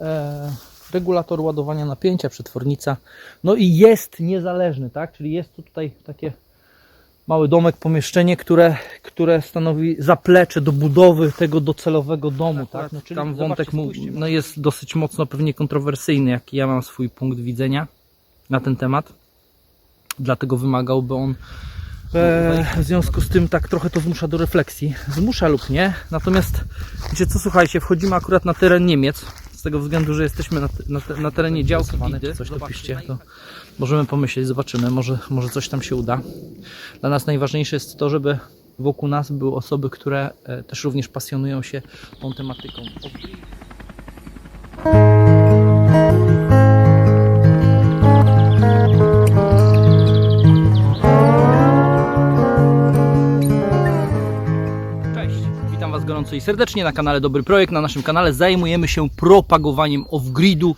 e, regulator ładowania napięcia, przetwornica. No i jest niezależny, tak? Czyli jest tu tutaj takie mały domek, pomieszczenie, które, które stanowi zaplecze do budowy tego docelowego domu, tak? No, czyli tam wątek mu, no jest dosyć mocno pewnie kontrowersyjny, jaki ja mam swój punkt widzenia na ten temat. Dlatego wymagałby on E, w związku z tym tak trochę to zmusza do refleksji. Zmusza lub nie. Natomiast wiecie co, słuchajcie, wchodzimy akurat na teren Niemiec. Z tego względu, że jesteśmy na, na, na terenie działki Widy, coś to piszcie, to możemy pomyśleć, zobaczymy, może, może coś tam się uda. Dla nas najważniejsze jest to, żeby wokół nas były osoby, które e, też również pasjonują się tą tematyką. Gorąco i serdecznie na kanale Dobry Projekt. Na naszym kanale zajmujemy się propagowaniem off-gridu,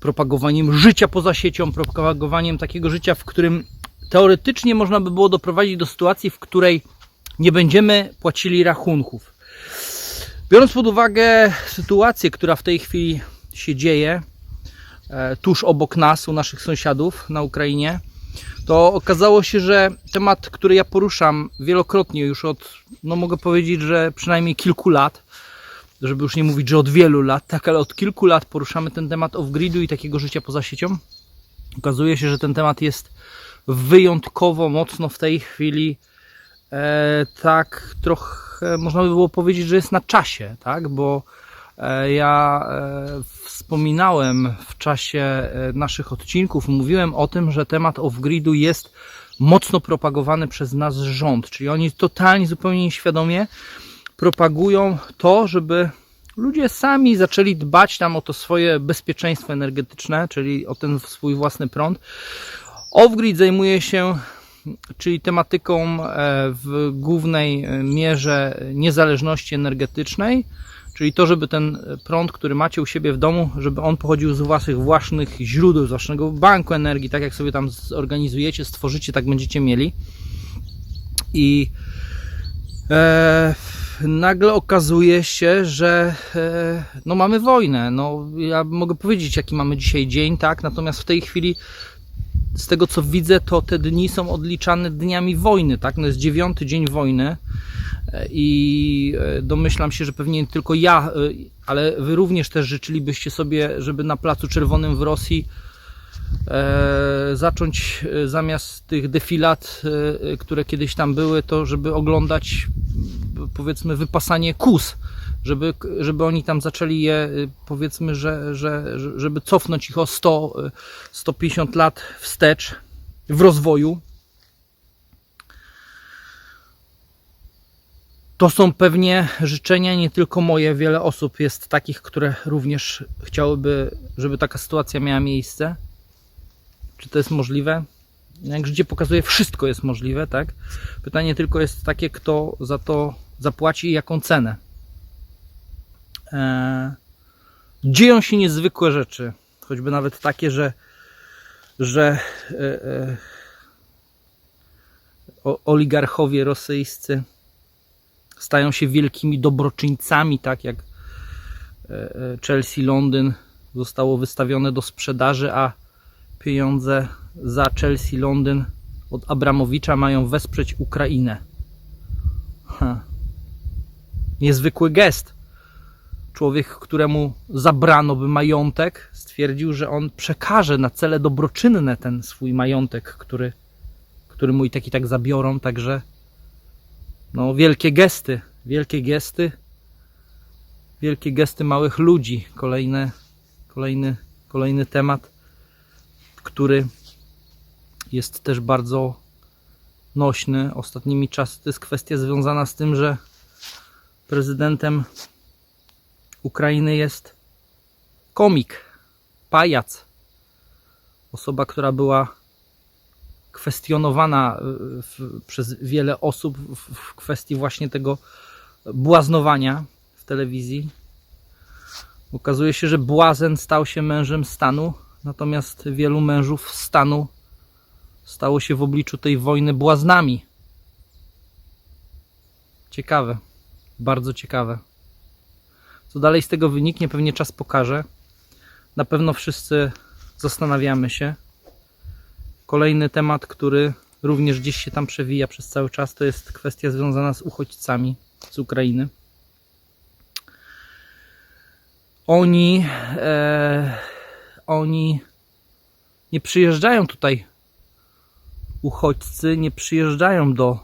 propagowaniem życia poza siecią, propagowaniem takiego życia, w którym teoretycznie można by było doprowadzić do sytuacji, w której nie będziemy płacili rachunków. Biorąc pod uwagę sytuację, która w tej chwili się dzieje e, tuż obok nas, u naszych sąsiadów na Ukrainie, to okazało się, że temat, który ja poruszam wielokrotnie już od, no mogę powiedzieć, że przynajmniej kilku lat, żeby już nie mówić, że od wielu lat, tak, ale od kilku lat poruszamy ten temat off-gridu i takiego życia poza siecią. Okazuje się, że ten temat jest wyjątkowo mocno w tej chwili e, tak trochę można by było powiedzieć, że jest na czasie, tak, bo ja e, wspominałem w czasie e, naszych odcinków, mówiłem o tym, że temat off-gridu jest mocno propagowany przez nas rząd, czyli oni totalnie, zupełnie nieświadomie propagują to, żeby ludzie sami zaczęli dbać tam o to swoje bezpieczeństwo energetyczne, czyli o ten swój własny prąd. Off-grid zajmuje się czyli tematyką e, w głównej e, mierze niezależności energetycznej, czyli to, żeby ten prąd, który macie u siebie w domu, żeby on pochodził z waszych własnych źródeł, z waszego banku energii, tak jak sobie tam zorganizujecie, stworzycie, tak będziecie mieli. I e, nagle okazuje się, że e, no mamy wojnę. No, ja mogę powiedzieć, jaki mamy dzisiaj dzień, tak? Natomiast w tej chwili z tego co widzę, to te dni są odliczane dniami wojny, tak? No jest dziewiąty dzień wojny e, i e, domyślam się, że pewnie nie tylko ja, e, ale wy również też życzylibyście sobie, żeby na Placu Czerwonym w Rosji e, zacząć zamiast tych defilat, które kiedyś tam były, to żeby oglądać powiedzmy wypasanie kus, żeby, żeby oni tam zaczęli je powiedzmy, że, że, że- żeby cofnąć ich o 100, y, 150 lat wstecz w rozwoju. To są pewnie życzenia nie tylko moje, wiele osób jest takich, które również chciałyby, żeby taka sytuacja miała miejsce. Czy to jest możliwe? Jak życie pokazuje, wszystko jest możliwe, tak? Pytanie tylko jest takie, kto za to zapłaci i jaką cenę. E, dzieją się niezwykłe rzeczy, choćby nawet takie, że, że e, e, oligarchowie rosyjscy stają się wielkimi dobroczyńcami, tak jak e, e, Chelsea Londyn zostało wystawione do sprzedaży, a pieniądze za Chelsea Londyn od Abramowicza mają wesprzeć Ukrainę. Ha. Niezwykły gest człowiek, któremu zabrano by majątek, stwierdził, że on przekaże na cele dobroczynne ten swój majątek, który, który mu i tak i tak zabiorą. Także no, wielkie gesty, wielkie gesty, wielkie gesty małych ludzi. Kolejny, kolejny, kolejny temat, który jest też bardzo nośny ostatnimi czasy. To jest kwestia związana z tym, że prezydentem Ukrainy jest komik, pajac. Osoba, która była kwestionowana y, w, przez wiele osób w, w kwestii właśnie tego błaznowania w telewizji. Okazuje się, że błazen stał się mężem stanu, natomiast wielu mężów stanu stało się w obliczu tej wojny błaznami. Ciekawe, bardzo ciekawe. Co dalej z tego wyniknie, pewnie czas pokaże. na pewno wszyscy zastanawiamy się. Kolejny temat, który również gdzieś się tam przewija przez cały czas, to jest kwestia związana z uchodźcami z Ukrainy. Oni, e, oni nie przyjeżdżają tutaj uchodźcy, nie przyjeżdżają do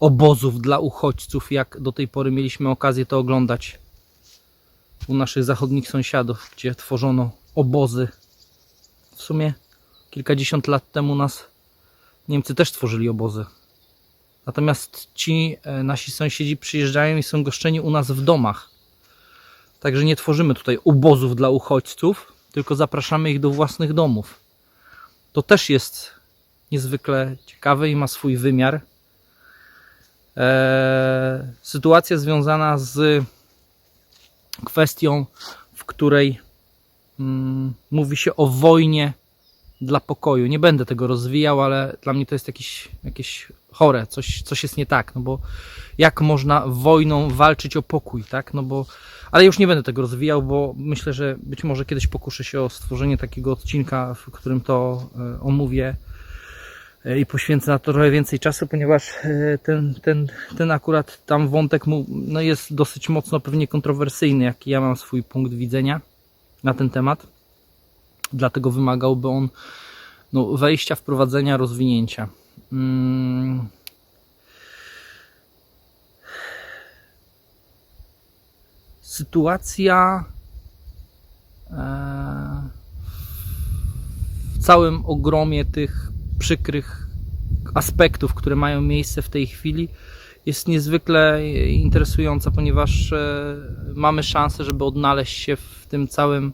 obozów dla uchodźców, jak do tej pory mieliśmy okazję to oglądać u naszych zachodnich sąsiadów, gdzie tworzono obozy. W sumie kilkadziesiąt lat temu nas Niemcy też tworzyli obozy. Natomiast ci e, nasi sąsiedzi przyjeżdżają i są goszczeni u nas w domach. Także nie tworzymy tutaj obozów dla uchodźców, tylko zapraszamy ich do własnych domów. To też jest niezwykle ciekawe i ma swój wymiar. Eee, sytuacja związana z kwestią, w której mm, mówi się o wojnie dla pokoju. Nie będę tego rozwijał, ale dla mnie to jest jakieś, jakieś chore, coś, coś jest nie tak, no bo jak można wojną walczyć o pokój, tak? No bo, ale już nie będę tego rozwijał, bo myślę, że być może kiedyś pokuszę się o stworzenie takiego odcinka, w którym to e, omówię e, i poświęcę na to trochę więcej czasu, ponieważ e, ten, ten, ten akurat tam wątek mu, no jest dosyć mocno pewnie kontrowersyjny, jaki ja mam swój punkt widzenia na ten temat. Dlatego wymagałby on no, wejścia, wprowadzenia, rozwinięcia. Mm. Sytuacja e, w całym ogromie tych przykrych aspektów, które mają miejsce w tej chwili, jest niezwykle interesująca, ponieważ e, mamy szansę, żeby odnaleźć się w tym całym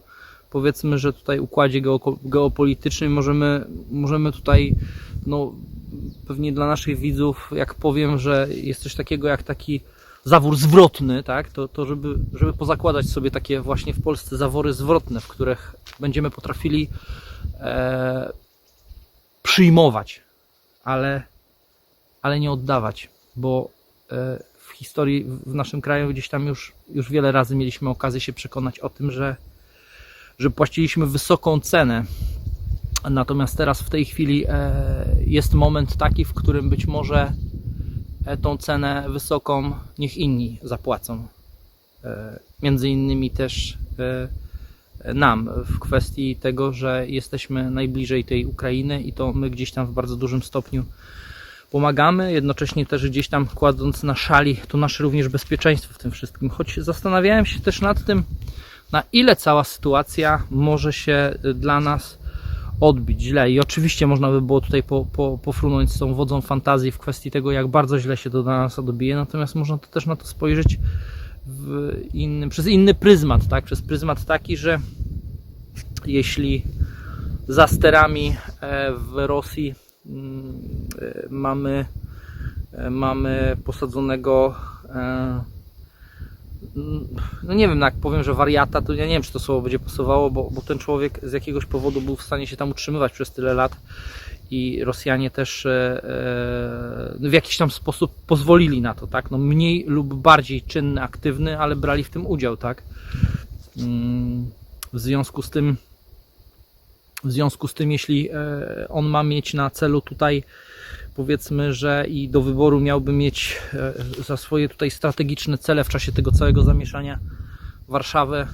powiedzmy, że tutaj układzie geopolitycznym możemy, możemy tutaj, no pewnie dla naszych widzów, jak powiem, że jest coś takiego jak taki zawór zwrotny, tak, to, to żeby, żeby pozakładać sobie takie właśnie w Polsce zawory zwrotne, w których będziemy potrafili e, przyjmować, ale, ale nie oddawać, bo e, w historii w naszym kraju gdzieś tam już, już wiele razy mieliśmy okazję się przekonać o tym, że że płaciliśmy wysoką cenę. Natomiast teraz w tej chwili e, jest moment taki, w którym być może e, tą cenę wysoką niech inni zapłacą. E, między innymi też nam w kwestii tego, że jesteśmy najbliżej tej Ukrainy i to my gdzieś tam w bardzo dużym stopniu pomagamy, jednocześnie też gdzieś tam kładąc na szali to nasze również bezpieczeństwo w tym wszystkim. Choć zastanawiałem się też nad tym, na ile cała sytuacja może się y, dla nas odbić źle. I oczywiście można by było tutaj po, po, pofrunąć z tą wodzą fantazji w kwestii tego, jak bardzo źle się to dla nas odbije, natomiast można to też na to spojrzeć przez inny pryzmat, tak? Przez pryzmat taki, że jeśli za sterami e, w Rosji mm, e, mamy, e, mamy posadzonego no nie wiem, no jak powiem, że wariata, to ja nie wiem, czy to słowo będzie pasowało, bo, bo ten człowiek z jakiegoś powodu był w stanie się tam utrzymywać przez tyle lat i Rosjanie też e, e, w jakiś tam sposób pozwolili na to, tak? No mniej lub bardziej czynny, aktywny, ale brali w tym udział, tak? Mm, w związku z tym, w związku z tym, jeśli e, on ma mieć na celu tutaj powiedzmy, że i do wyboru miałby mieć e, za swoje tutaj strategiczne cele w czasie tego całego zamieszania Warszawę,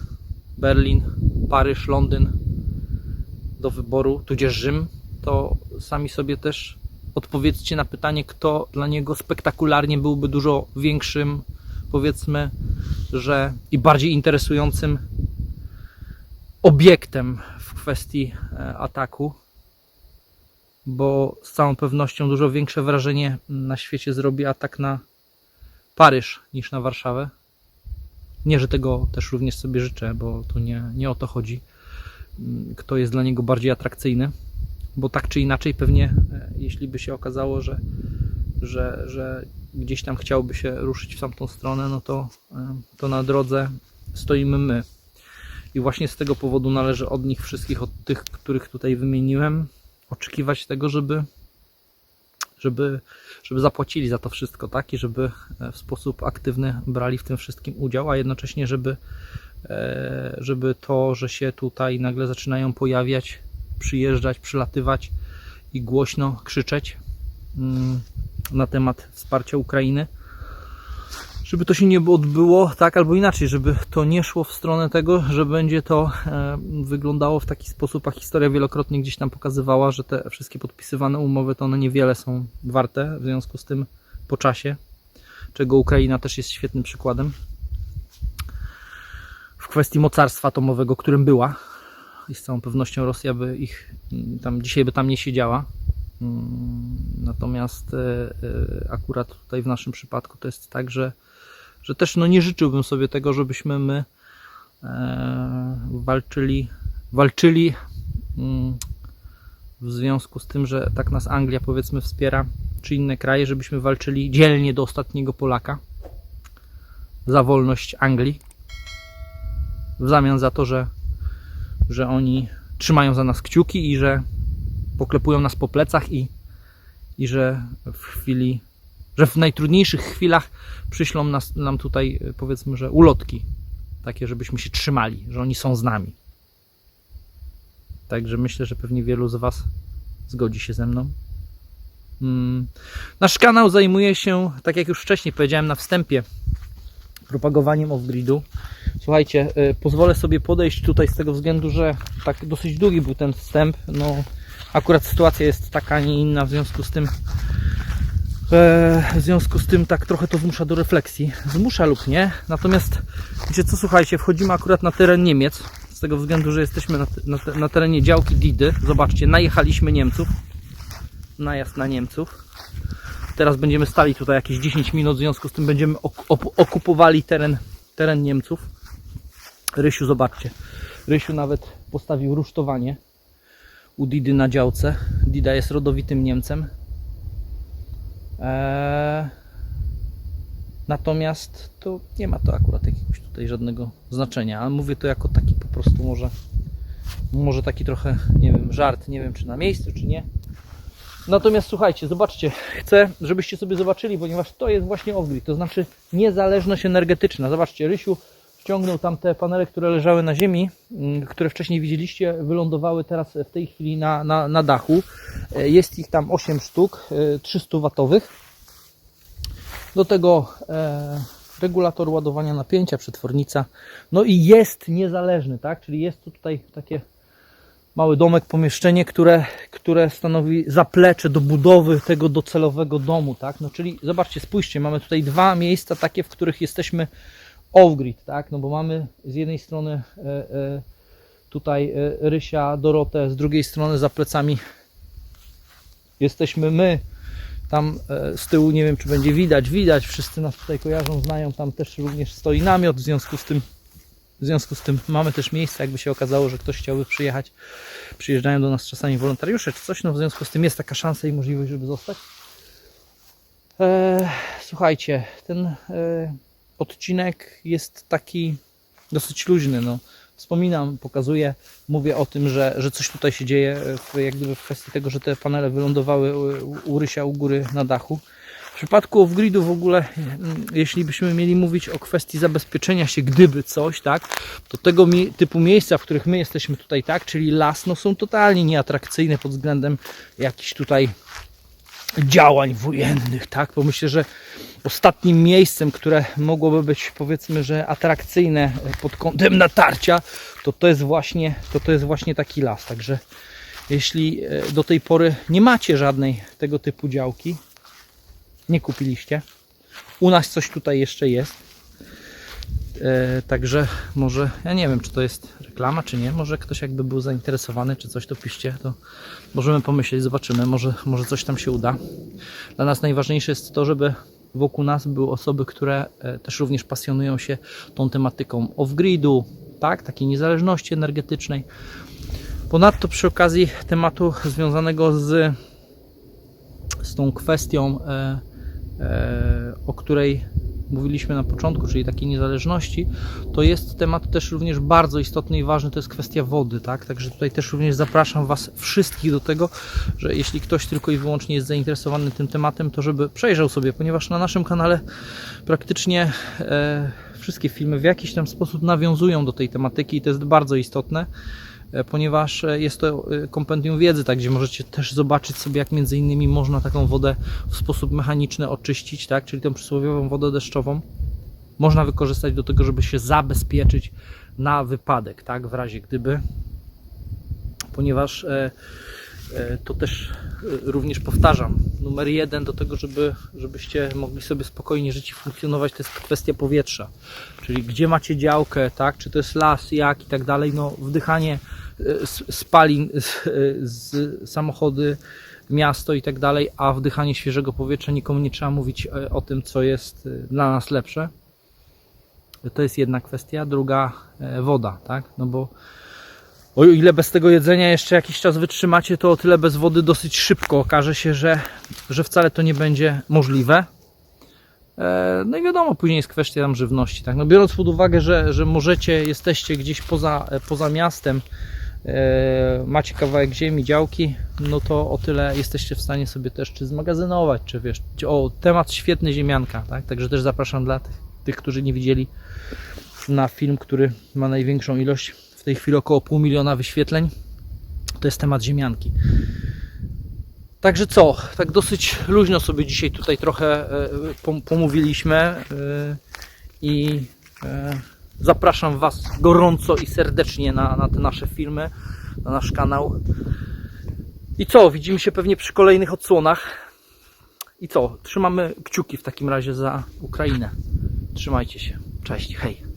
Berlin, Paryż, Londyn do wyboru, tudzież Rzym, to sami sobie też odpowiedzcie na pytanie, kto dla niego spektakularnie byłby dużo większym, powiedzmy, że i bardziej interesującym obiektem w kwestii e, ataku bo z całą pewnością dużo większe wrażenie na świecie zrobi atak na Paryż niż na Warszawę. Nie, że tego też również sobie życzę, bo tu nie, nie o to chodzi. Kto jest dla niego bardziej atrakcyjny, bo tak czy inaczej, pewnie e, jeśli by się okazało, że, że, że gdzieś tam chciałby się ruszyć w tamtą stronę, no to, e, to na drodze stoimy my. I właśnie z tego powodu należy od nich wszystkich, od tych, których tutaj wymieniłem, oczekiwać tego, żeby, żeby, żeby zapłacili za to wszystko, tak? I żeby e, w sposób aktywny brali w tym wszystkim udział, a jednocześnie, żeby e, żeby to, że się tutaj nagle zaczynają pojawiać, przyjeżdżać, przylatywać i głośno krzyczeć mm, na temat wsparcia Ukrainy, żeby to się nie odbyło tak albo inaczej, żeby to nie szło w stronę tego, że będzie to e, wyglądało w taki sposób, a historia wielokrotnie gdzieś tam pokazywała, że te wszystkie podpisywane umowy to one niewiele są warte, w związku z tym po czasie, czego Ukraina też jest świetnym przykładem w kwestii mocarstwa atomowego, którym była i z całą pewnością Rosja by ich mm, tam dzisiaj by tam nie siedziała. Mm, Natomiast e, e, akurat tutaj w naszym przypadku to jest tak, że, że też no nie życzyłbym sobie tego, żebyśmy my e, walczyli, walczyli mm, w związku z tym, że tak nas Anglia powiedzmy wspiera, czy inne kraje, żebyśmy walczyli dzielnie do ostatniego Polaka za wolność Anglii w zamian za to, że, że oni trzymają za nas kciuki i że poklepują nas po plecach i, i że w chwili, że w najtrudniejszych chwilach przyślą nas, nam tutaj e, powiedzmy, że ulotki takie, żebyśmy się trzymali, że oni są z nami. Także myślę, że pewnie wielu z Was zgodzi się ze mną. Mm. Nasz kanał zajmuje się, tak jak już wcześniej powiedziałem na wstępie, propagowaniem off-gridu. Słuchajcie, y, pozwolę sobie podejść tutaj z tego względu, że tak dosyć długi był ten wstęp. No, akurat sytuacja jest taka, a nie inna, w związku z tym e, w związku z tym tak trochę to zmusza do refleksji. Zmusza lub nie. Natomiast wiecie co, słuchajcie, wchodzimy akurat na teren Niemiec, z tego względu, że jesteśmy na, na, na terenie działki Didy. Zobaczcie, najechaliśmy Niemców. Najazd na Niemców. Teraz będziemy stali tutaj jakieś 10 minut, w związku z tym będziemy okupowali teren, teren Niemców. Rysiu, zobaczcie. Rysiu nawet postawił rusztowanie u Didy na działce. Dida jest rodowitym Niemcem. Eee, natomiast to nie ma to akurat jakiegoś tutaj żadnego znaczenia. Mówię to jako taki po prostu może, może taki trochę, nie wiem, żart. Nie wiem, czy na miejscu, czy nie. Natomiast słuchajcie, zobaczcie, chcę, żebyście sobie zobaczyli, ponieważ to jest właśnie off-grid, to znaczy niezależność energetyczna. Zobaczcie, Rysiu wciągnął tam te panele, które leżały na ziemi, mm, które wcześniej widzieliście, wylądowały teraz w tej chwili na, na, na dachu. E, Jest ich tam 8 sztuk, e, 300 watowych. Do tego e, regulator ładowania napięcia, przetwornica. No i jest niezależny, tak? Czyli jest tu tutaj takie mały domek, pomieszczenie, które, które stanowi zaplecze do budowy tego docelowego domu, tak? No czyli zobaczcie, spójrzcie, mamy tutaj dwa miejsca takie, w których jesteśmy off-grid, tak? No bo mamy z jednej strony e, e, tutaj e, Rysia, Dorotę, z drugiej strony za plecami jesteśmy my. Tam e, z tyłu nie wiem, czy będzie widać, widać, wszyscy nas tutaj kojarzą, znają, tam też również stoi namiot, w związku z tym w związku z tym mamy też miejsce, jakby się okazało, że ktoś chciałby przyjechać. Przyjeżdżają do nas czasami wolontariusze czy coś, no w związku z tym jest taka szansa i możliwość, żeby zostać. Eee, słuchajcie, ten e, odcinek jest taki dosyć luźny. No. Wspominam, pokazuję, mówię o tym, że, że coś tutaj się dzieje, w, jak gdyby w kwestii tego, że te panele wylądowały u, Rysia u góry na dachu. W przypadku off-gridu w ogóle, mm, jeśli byśmy mieli mówić o kwestii zabezpieczenia się, gdyby coś, tak, to tego typu miejsca, w których my jesteśmy tutaj, tak, czyli las, no są totalnie nieatrakcyjne pod względem jakichś tutaj działań wojennych, tak, bo myślę, że ostatnim miejscem, które mogłoby być powiedzmy, że atrakcyjne pod kątem natarcia, to to jest właśnie, to to jest właśnie taki las, także jeśli e, do tej pory nie macie żadnej tego typu działki, nie kupiliście. U nas coś tutaj jeszcze jest. E, także może, ja nie wiem, czy to jest reklama, czy nie. Może ktoś jakby był zainteresowany, czy coś to piszcie, to możemy pomyśleć, zobaczymy, może, może coś tam się uda. Dla nas najważniejsze jest to, żeby wokół nas były osoby, które e, też również pasjonują się tą tematyką off-gridu, tak, takiej niezależności energetycznej. Ponadto przy okazji tematu związanego z, z tą kwestią, e, e, o której mówiliśmy na początku, czyli takiej niezależności, to jest temat też również bardzo istotny i ważny, to jest kwestia wody, tak? Także tutaj też również zapraszam Was wszystkich do tego, że jeśli ktoś tylko i wyłącznie jest zainteresowany tym tematem, to żeby przejrzał sobie, ponieważ na naszym kanale praktycznie e, wszystkie filmy w jakiś tam sposób nawiązują do tej tematyki i to jest bardzo istotne, ponieważ e, jest to e, kompendium wiedzy, tak, gdzie możecie też zobaczyć sobie, jak między innymi można taką wodę w sposób mechaniczny oczyścić, tak, czyli tą przysłowiową wodę deszczową można wykorzystać do tego, żeby się zabezpieczyć na wypadek, tak, w razie gdyby, ponieważ e, e, to też e, również powtarzam, numer jeden do tego, żeby, żebyście mogli sobie spokojnie żyć i funkcjonować, to jest kwestia powietrza, czyli gdzie macie działkę, tak, czy to jest las, jak i tak dalej, no wdychanie e, spalin z, e, z samochody, miasto i tak dalej, a wdychanie świeżego powietrza nikomu nie trzeba mówić e, o tym, co jest e, dla nas lepsze. To jest jedna kwestia. Druga, e, woda, tak? No bo o ile bez tego jedzenia jeszcze jakiś czas wytrzymacie, to o tyle bez wody dosyć szybko okaże się, że, że wcale to nie będzie możliwe. E, No i wiadomo, później jest kwestia tam żywności. Tak? No biorąc pod uwagę, że, że możecie, jesteście gdzieś poza, e, poza miastem, e, macie kawałek ziemi, działki, no to o tyle jesteście w stanie sobie też czy zmagazynować, czy wiesz, o temat świetny ziemianka, tak? Także też zapraszam dla tych, tych, którzy nie widzieli na film, który ma największą ilość w tej chwili około pół miliona wyświetleń. To jest temat ziemianki. Także co, tak dosyć luźno sobie dzisiaj tutaj trochę e, pom- pomówiliśmy e, i e, zapraszam Was gorąco i serdecznie na, na te nasze filmy, na nasz kanał. I co, widzimy się pewnie przy kolejnych odsłonach. I co, trzymamy kciuki w takim razie za Ukrainę. Trzymajcie się. Cześć, hej.